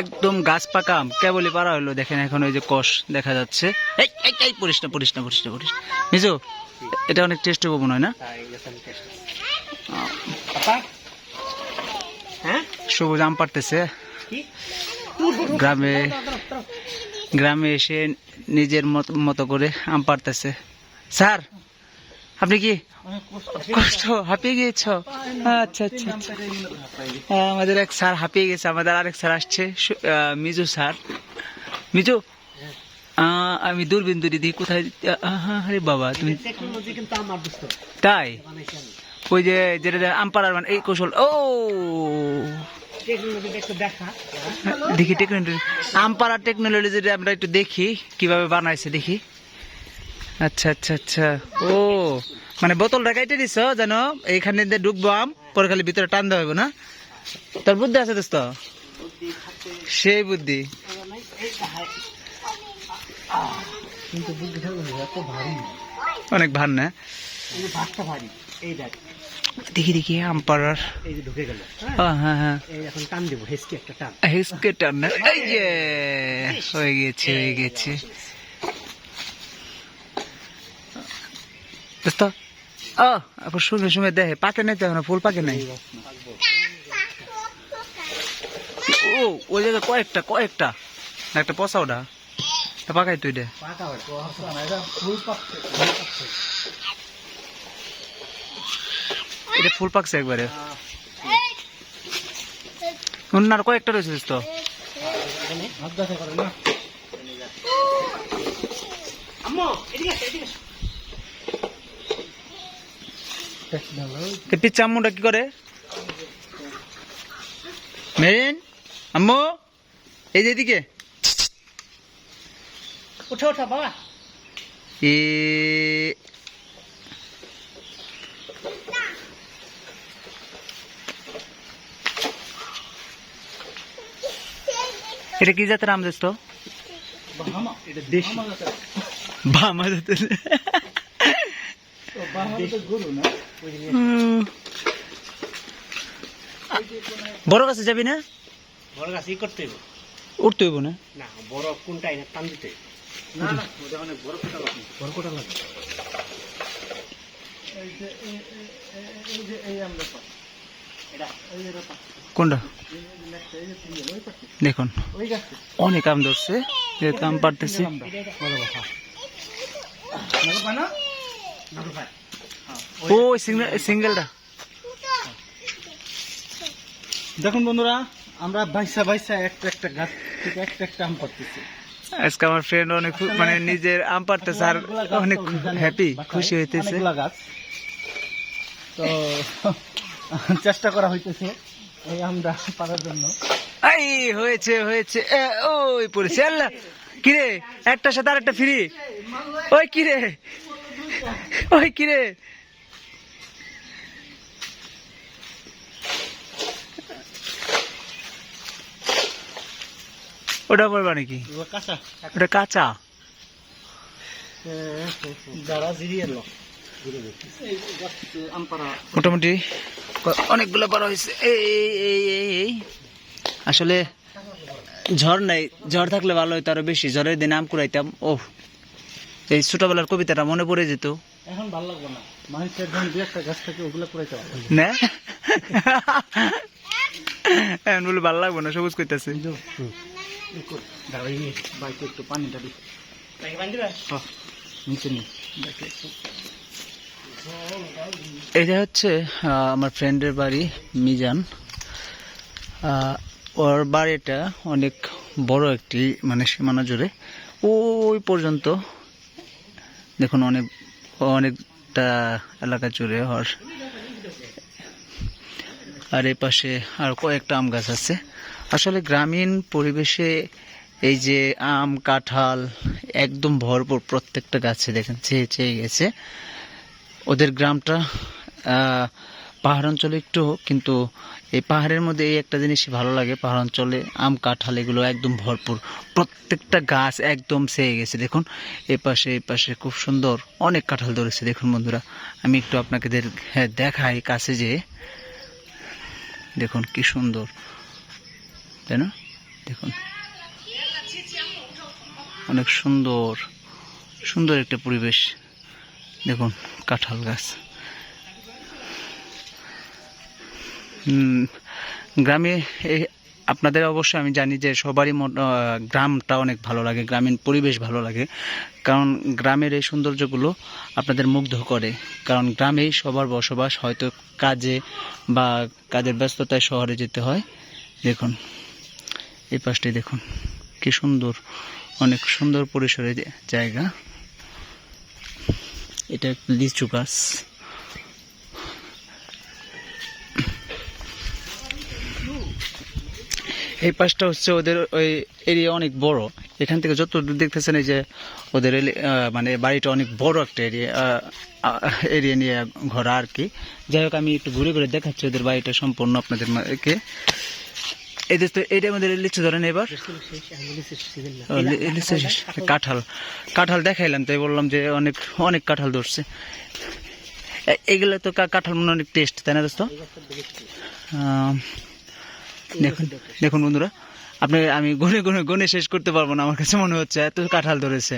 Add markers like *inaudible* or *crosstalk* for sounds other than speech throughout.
একদম গাছ পাকা আম। কেবলই পারা হলো দেখেন এখন ওই যে কষ দেখা যাচ্ছে। এই এই এই পড়িস না পড়িস না পড়িস না পড়িস। মিজু এটা অনেক টেস্ট হবে মনে হয় না? হ্যাঁ? সবুজ আম পারতেছে গ্রামে গ্রামে এসে নিজের মত মতো করে আম পারতেছে স্যার আপনি কি কষ্ট হাঁপিয়ে গিয়েছ? আচ্ছা আচ্ছা আচ্ছা। হ্যাঁ, আমাদের এক স্যার হাঁপিয়ে গেছে আমাদের আরেক স্যার আসছে মিজু স্যার। মিজু? আমি দূরবীন দূরি দিই কোথায় আরে বাবা তুমি তাই? ওই যে যেটা আম পাড়ার মানে এই কৌশল ও! দেখা। টেকনোলজি আমপাড়া টেকনোলজি যেটা আমরা একটু দেখি কীভাবে বানাইছে দেখি। আচ্ছা আচ্ছা আচ্ছা। ও মানে বোতল কেটে দিছ জানো এইখানে দিয়ে ঢুকবো আম পরে খালি ভিতরে টান দেওয়া হইব না? তোর বুদ্ধি আছে দোস্ত? সেই বুদ্ধি। অনেক ভার না? দেখ দেখি ঢুকে গেল হ্যাঁ হ্যাঁ হ্যাঁ। এখন টান দেবো হেসকে একটা টান হেসকে টান না। এই যে হয়ে গেছে হয়ে গেছে। দোস্ত ও, আবার শুনে শুনে দেখে পাকে নাই তো এখন, ফুল পাকে নাই। ও, ওই জায়গায় কয়েকটা কয়েকটা। একটা পচা ওটা। পাকাই তুই দে। এটা ফুল পাকছে একবারে। আর কয়েকটা রয়েছে দোস্ত এখানে আম্মু, এদিকে এদিকে আসো। তো পিচ্ছা আম্মুটা কি করে? মেরিন আম্মু এই যে এদিকে। ওঠো ওঠো বাবা। এ এটা কি জাতের আম দোস্ত এটা দেশি। বামা জাতের গরু না। বড় কাছে যাবি না? বড় গাছ ই করতে হইব। উঠতে হইব না? না বড় কোনটা এনে টান দিতে না না ওটা মানে বড় কোটা লাগবে। বড় কোটা লাগবে। কোনটা? দেখুন। অনেক আম ধরছে যেহেতু আম পারতেছি ও সিঙ্গেল সিঙ্গেলটা দেখুন বন্ধুরা আমরা বাইসা বাইসা একটা একটা গাছ থেকে একটা একটা আম আজকে আমার ফ্রেন্ড অনেক মানে নিজের আম পারতেছে আর অনেক হ্যাপি খুশি হইতেছে। গাছ। তো *laughs* চেষ্টা করা হইতেছে এই আমরা পারার জন্য। এই হয়েছে হয়েছে। ওই পড়েছে আল্লাহ। কিরে একটা সাথে আর একটা ফ্রি ওই কিরে? ওই কিরে? ওটা বলবা নাকি? ওটা কাঁচা। মোটামুটি অনেকগুলো বড় হয়েছে। এই এই এই আসলে ঝড় নাই। ঝড় থাকলে ভালো হইতো আরও বেশি। ঝড়ের দিনে আম কুড়াইতাম। ও এই ছোটবেলার কবিতাটা মনে পড়ে যেত। এখন ভালো লাগবে না। মানুষের দু একটা গাছ থাকে ওগুলো না? এখন বলে ভালো লাগবে না সবুজ করতেছে বাইকে একটু নিচে এটা হচ্ছে আমার ফ্রেন্ডের বাড়ি মিজান ওর বাড়িটা অনেক বড় একটি মানে সীমানা জুড়ে ওই পর্যন্ত দেখুন অনেক অনেকটা এলাকা জুড়ে ওর আর এই পাশে আর কয়েকটা আম গাছ আছে আসলে গ্রামীণ পরিবেশে এই যে আম কাঁঠাল একদম ভরপুর প্রত্যেকটা গাছে দেখেন চেয়ে চেয়ে গেছে। ওদের গ্রামটা পাহাড় অঞ্চলে একটু কিন্তু এই পাহাড়ের মধ্যে এই একটা জিনিসই ভালো লাগে পাহাড় অঞ্চলে আম কাঁঠাল এগুলো একদম ভরপুর। প্রত্যেকটা গাছ একদম সেয়ে গেছে। দেখুন এ পাশে এই পাশে খুব সুন্দর অনেক কাঁঠাল ধরেছে। দেখুন বন্ধুরা আমি একটু আপনাকে হ্যাঁ, দেখাই কাছে যে দেখুন কি সুন্দর। তাই না? দেখুন। অনেক সুন্দর সুন্দর একটা পরিবেশ। দেখুন, কাঁঠাল গাছ। গ্রামে আপনাদের অবশ্যই আমি জানি যে সবারই গ্রামটা অনেক ভালো লাগে, গ্রামীণ পরিবেশ ভালো লাগে। কারণ গ্রামের এই সৌন্দর্যগুলো আপনাদের মুগ্ধ করে। কারণ গ্রামেই সবার বসবাস হয়তো কাজে বা কাজের ব্যস্ততায় শহরে যেতে হয়। দেখুন। এই পাশটি দেখুন। কি সুন্দর, অনেক সুন্দর পরিসরে যে- জায়গা। এটা লিচু গাছ। এই পাশটা হচ্ছে ওদের ওই এরিয়া অনেক বড়। এখান থেকে যত দেখতেছেন এই যে ওদের মানে বাড়িটা অনেক বড় একটা এরিয়া এরিয়া নিয়ে ঘোরা আর কি। যাই হোক, আমি একটু ঘুরে ঘুরে দেখাচ্ছি ওদের বাড়িটা সম্পূর্ণ আপনাদের কে এদের তো এটার মধ্যে লিচু ধরেন এবার। লিচু। কাঁঠাল। কাঁঠাল দেখাইলাম তাই বললাম যে অনেক অনেক কাঁঠাল ধরছে। এগুলো তো কাঁঠাল মনে অনেক টেস্ট তাই না দোস্ত? দেখুন দেখুন বন্ধুরা, আপনি, আমি গুনে গুনে গুনে শেষ করতে পারব না, আমার কাছে মনে হচ্ছে, এত কাঁঠাল ধরেছে।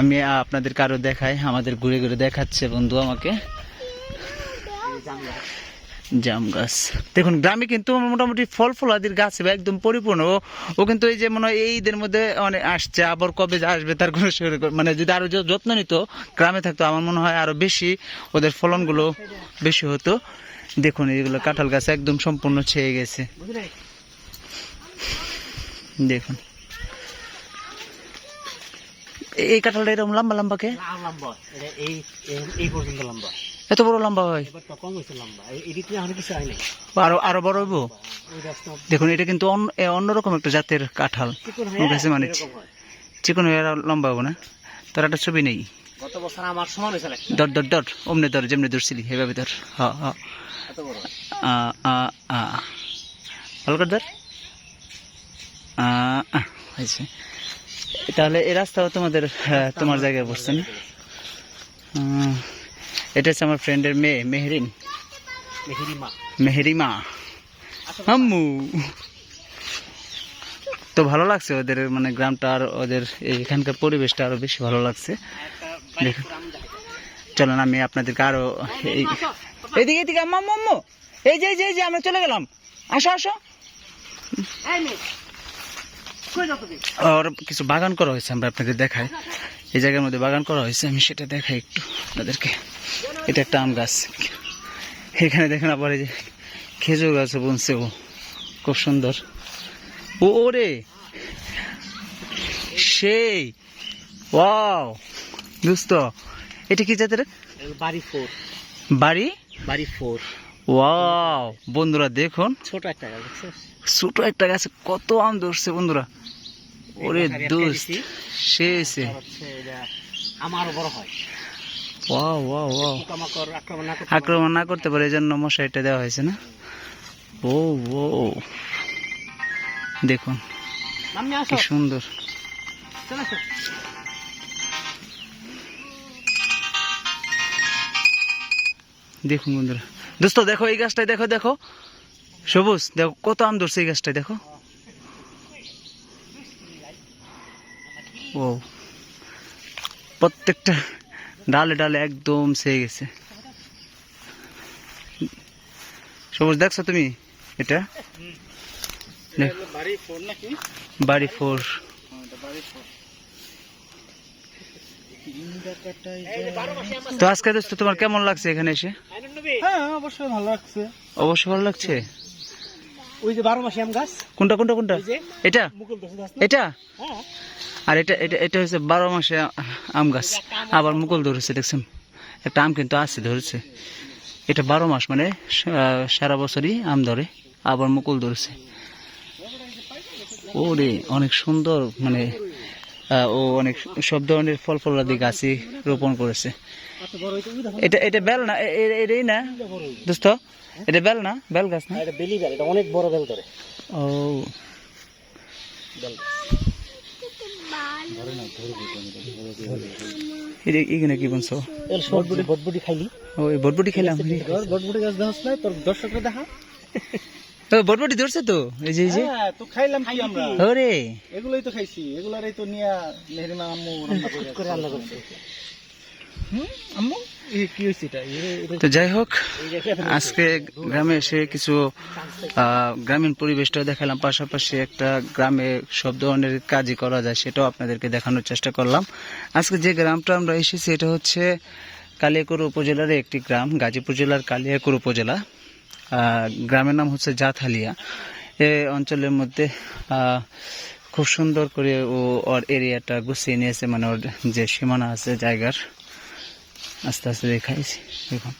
আমি আপনাদের কারও দেখাই, আমাদের ঘুরে ঘুরে দেখাচ্ছে বন্ধু আমাকে। জাম গাছ। দেখুন, গ্রামে কিন্তু মোটামুটি ফল ফলাদির গাছ একদম পরিপূর্ণ। ও কিন্তু এই যে মনে হয় এই ঈদের মধ্যে অনেক আসছে, আবার কবে আসবে তার কোনো মানে যদি আরও য- যত্ন নিত, গ্রামে থাকতো, আমার মনে হয় আরও বেশি ওদের ফলনগুলো বেশি হতো। দেখুন, এইগুলো কাঁঠাল গাছ একদম সম্পূর্ণ ছেয়ে গেছে। দেখুন। এই কাঁঠালটা এরকম লম্বা লম্বা কে? লম্বা এই- এই পর্যন্ত লম্বা। এত বড় লম্বা হয় কম হয়েছে লম্বা। এদিকে এখন কিছু হয় নাই। আরও আরও বড় হইব? দেখুন এটা কিন্তু অন্য- এ অন্যরকম একটা জাতের কাঁঠাল। কাছে মানে চিকন হয়ে আর লম্বা হব না। তার একটা ছবি নেই? গত বছর আমার সমান হয়েছিল একটা। দর দর দর অমনে দর যেমনি ধরছিলি এভাবে ধর। হ হ। ভালো করে ধর। হয়েছে। তাহলে এই রাস্তাও তোমাদের হ্যাঁ, তোমার জায়গায় বসছে না? এটা হচ্ছে আমার ফ্রেন্ডের মেয়ে মেহরিন। মেহেরি মা মেহরিমা আম্মু তো ভালো লাগছে ওদের মানে গ্রামটা আর ওদের এখানকার পরিবেশটা আরও বেশি ভালো লাগছে। দেখুন। চলেন আমি আপনাদেরকে আরও এই এদিকে এদিকে আম্মা আম্মু, এই যে এই যে আমরা চলে গেলাম। আসো আসো। আর কিছু বাগান করা হয়েছে আমরা আপনাকে দেখাই। এই জায়গার মধ্যে বাগান করা হয়েছে আমি সেটা দেখাই একটু আপনাদেরকে। এটা একটা আম গাছ। এখানে দেখেন আবার এই যে খেজুর গাছ বুনছে ও। খুব সুন্দর। ও ওরে! সেই! ওয়াও! দোস্ত এটা কি জাতের? বাড়ি ফোর। বাড়ি? বাড়ি ফোর। ওয়াও! বন্ধুরা দেখুন। ছোট একটা গাছ ছোট একটা গাছে কত আম ধরছে বন্ধুরা। ওরে দোস্ত শেষে আমারও বড় হয়। আক্রমণ না করতে পারে। এই জন্য মশারিটা দেওয়া হয়েছে না? ও ও। দেখুন কি সুন্দর। দেখুন বন্ধুরা। দোস্ত দেখো এই গাছটাই দেখো দেখো। সবুজ দেখো কত আম ধরছে এই গাছটাই দেখো। ও। প্রত্যেকটা ডালে ডালে একদম সেয়ে গেছে। সবুজ দেখছ তুমি এটা? বাড়ি ফোন নাকি? বাড়ি ফোর। তো আজকে দোস্ত তোমার কেমন লাগছে এখানে এসে? হ্যাঁ অবশ্যই ভালো লাগছে। অবশ্যই ভালো লাগছে? ওই যে বারো মাসি আম গাছ। কোনটা কোনটা কোনটা? এটা? এটা? হ্যাঁ। আর এটা এটা এটা হচ্ছে বারো মাসে আম গাছ। আবার মুকুল ধরেছে দেখছেন? একটা আম কিন্তু আছে ধরেছে। এটা বারো মাস মানে সারা বছরই আম ধরে আবার মুকুল ধরেছে। ওরে অনেক সুন্দর মানে ও অনেক সব ধরনের ফল ফলাদি গাছই রোপণ করেছে। এটা এটা বেল না এটাই না দোস্ত? এটা বেল না বেল গাছ না? এটা বেলি বেল এটা অনেক বড় বেল ধরে। ও। বেল। এখানে কি বলছো? বটবুটি খাইলি? ওই বটবুটি খাইলাম বটবুটি গাছ দেখাস না তোর দর্শকরা দেখা? বটবটি ধরছে তো? এই যে যে। হ্যাঁ তো খাইলাম কি আমরা? ওরে এগুলোই তো খাইছি। এগুলারই তো নিয়া মেহরিমা আম্মু রান্না করে *laughs* রান্না করছে। তো যাই হোক, আজকে গ্রামে এসে কিছু গ্রামীণ পরিবেশটা দেখালাম, পাশাপাশি একটা গ্রামে সব ধরনের কাজই করা যায়, সেটাও আপনাদেরকে দেখানোর চেষ্টা করলাম। আজকে যে গ্রামটা আমরা এসেছি, এটা হচ্ছে কালিয়াকুর উপজেলার একটি গ্রাম, গাজীপুর জেলার কালিয়াকুর উপজেলা। গ্রামের নাম হচ্ছে জাতহালিয়া এ অঞ্চলের মধ্যে খুব সুন্দর করে ও ওর এরিয়াটা গুছিয়ে নিয়েছে মানে ওর যে সীমানা আছে, জায়গার। আস্তে আস্তে দেখাইছি, দেখুন।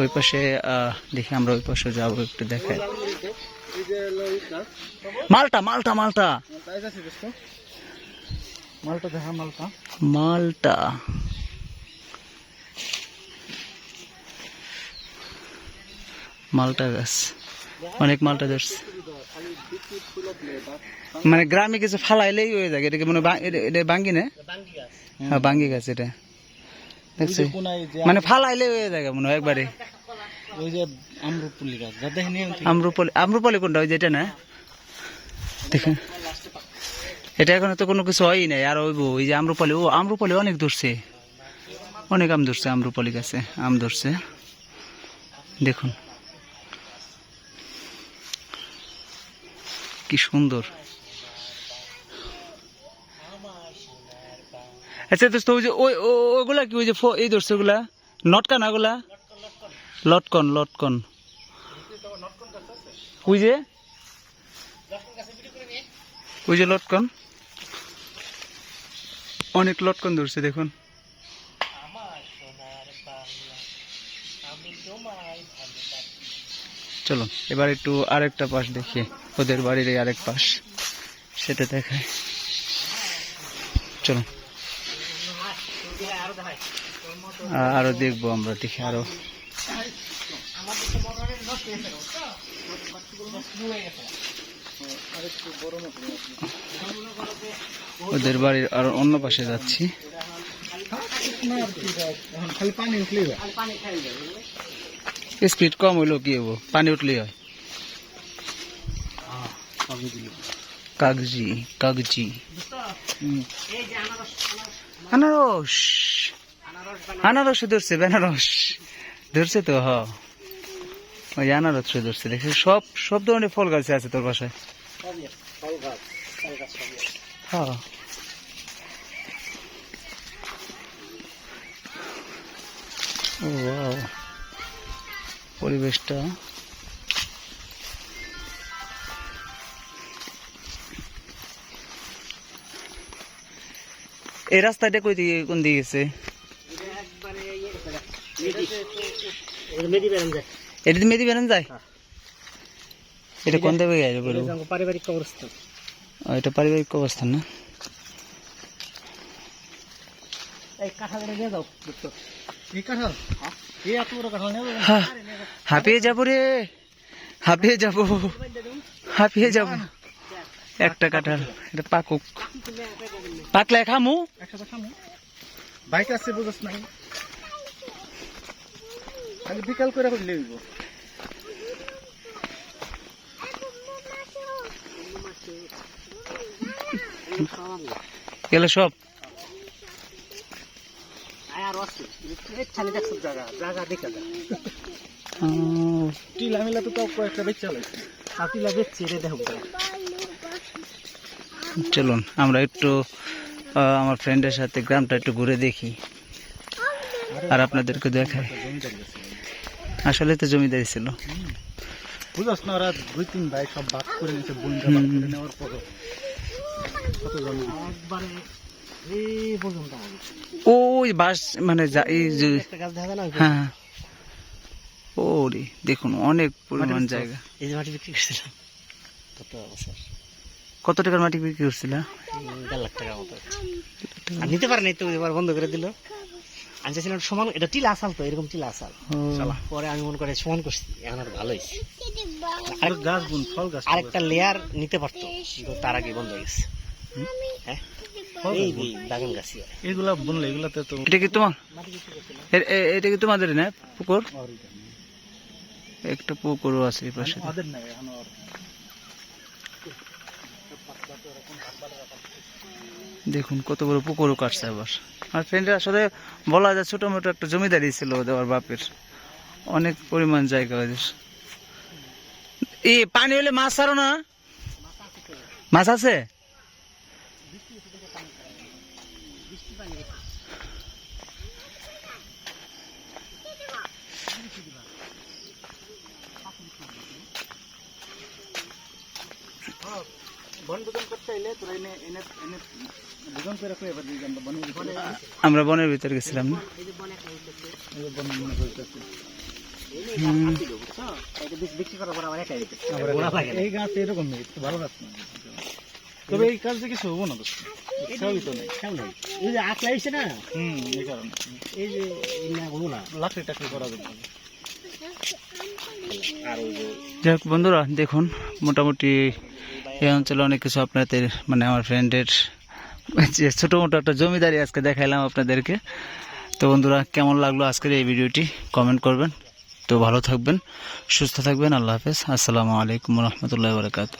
ওই পাশে দেখি আমরা ওই পাশে যাব একটু দেখাই। মালটা মালটা মালটা মালটা দেখা মালটা। মালটা। মালটা গাছ। অনেক মালটা ধরছে মানে গ্রামে কিছু ফালাইলেই হয়ে যায় এটাকে মনে হয় এটা- এটা বাঙ্গি না? হ্যাঁ। বাঙ্গি গাছ এটা। দেখছি। যে মানে ফালাইলে হয়ে যায় মনে হয় একবারে। ওই যে আমরুপুলি গাছ যা দেখেনি আম্রপলি আম্রপলি কোনটা? ওই যেটা না? দেখেন। এটা এখন তো কোনো কিছু হয়ই নাই আর ওইব ওই যে আম্রপলি ও আম্রপলি অনেক ধরছে। অনেক আম ধরছে আম্রপলি গাছে আম ধরছে। দেখুন। কি সুন্দর। আচ্ছা দোস্ত, ওই যে, ওই ওগুলা কি, ওই যে এই ধরছে ওগুলা? নটকান ওগুলা লটকন লটকন। ওই যে? ওই যে লটকন। অনেক লটকন ধরছে, দেখুন। চলো, এবার একটু আরেকটা পাশ দেখি, ওদের বাড়ির এই আরেক পাশ, সেটা দেখায় চলো। আরও দেখব আমরা, দেখি আরও। ওদের বাড়ির আর অন্য পাশে যাচ্ছি। খালি পানি স্পিড কম হইল কি হব পানি উঠলেই হয় কাগজি কাগজি। আনারস আনারস ধরছে, বেনারস ধরছে তো, হ ওই আনারস ধরছে দেখছি সব সব ধরনের ফল গাছ আছে তোর বাসায়। হ্যাঁ ও. পরিবেশটা। এই রাস্তাটা কই দিকে কোন দিকে গেছে। এটা মেদি বেরান যায়। এটা কোন বলব হচ্ছে পারিবারিক কবরস্থান এটা পারিবারিক অবস্থান না? এই যাও কাঁঠাল? হাঁপিয়ে যাব রে হাঁপিয়ে যাব হাঁপিয়ে যাব একটা কাঁঠাল এটা পাকুক পাকলে খামু বাইক আছে বুঝছ নাই খালি বিকাল করে হইলে হইব গেলে সব আর আছে ছানি দেখছ জায়গা জায়গা দেখা যায় আহ, টিলা মিলা তো তাও কয়েকটা বেচ চালাইছে কাটিলা দেখছি রে দেখো চলুন আমরা একটু আমার ফ্রেন্ডের সাথে গ্রামটা একটু ঘুরে দেখি। আর আপনাদেরকে দেখাই। আসলে তো জমিদারি ছিল। বুঝছ না ওরা দুই তিন ভাই সব ভাগ করে নিয়েছে করে নেওয়ার পরও। কত জমি একবারে এই পর্যন্ত ওই বাস মানে এই যে গাছ দেখা না হ্যাঁ। ও রে দেখুন অনেক পরিমাণ জায়গা। এই যে মাটি বিক্রি করছিলাম। কত বছর? কত টাকার মাটি বিক্রি করছিল? দেড় লাখ টাকার মতো। আর নিতে পারে নাই তো এবার বন্ধ করে দিল। আমি চাইছিলাম সমান এটা টিলা আসাল তো এরকম টিলা আসাল। পরে আমি মনে করে সমান করছি এখন আর ভালো হয়েছে আর গাছ গুণ ফল গাছ আরেকটা লেয়ার নিতে পারতো কিন্তু তার আগে বন্ধ হয়ে গেছে। হ্যাঁ? এই যে বাগান গাছি এগুলা বললে এগুলাতে তো এটা কি তোমার? এ- এ- এটা কি তোমাদের না? পুকুর? একটা পুকুরও আছে এই পাশে। আমাদের নাই এখন আর দেখুন কত বড় পুকুরও কাটছে আবার। আমার ফ্রেন্ডের আসলে বলা যায় ছোট মোটো একটা জমিদারি ছিল ওদের বাপের। অনেক পরিমাণ জায়গা ওদের। এই পানি হলে মাছ ছাড়ো না। মাছ আছে বনভোজন করতে এলে তোরা এনে এনে এনে ভোজন করে রাখলে এবার দিকে আমরা বনের ভিতরে আমরা বনের ভিতরে গেছিলাম না? এই গাছ এরকম ভালো গাছ তবে এই কাজ কিছু হব না সবই তো নেই। এই যে আখ লাগিয়েছে না? হুম এই কারণে। এই যে এই না লাকড়ি টাকড়ি করা যাবে আর ওই যে যাই হোক বন্ধুরা দেখুন মোটামুটি এই অঞ্চলে অনেক কিছু আপনাদের মানে আমার ফ্রেন্ডের যে ছোটো মোটো একটা জমিদারি আজকে দেখাইলাম আপনাদেরকে। তো বন্ধুরা, কেমন লাগল আজকের এই ভিডিওটি? কমেন্ট করবেন। তো ভালো থাকবেন, সুস্থ থাকবেন, আল্লাহ হাফেজ। আসসালামু আলাইকুম রহমতুল্লাহ বারকাতু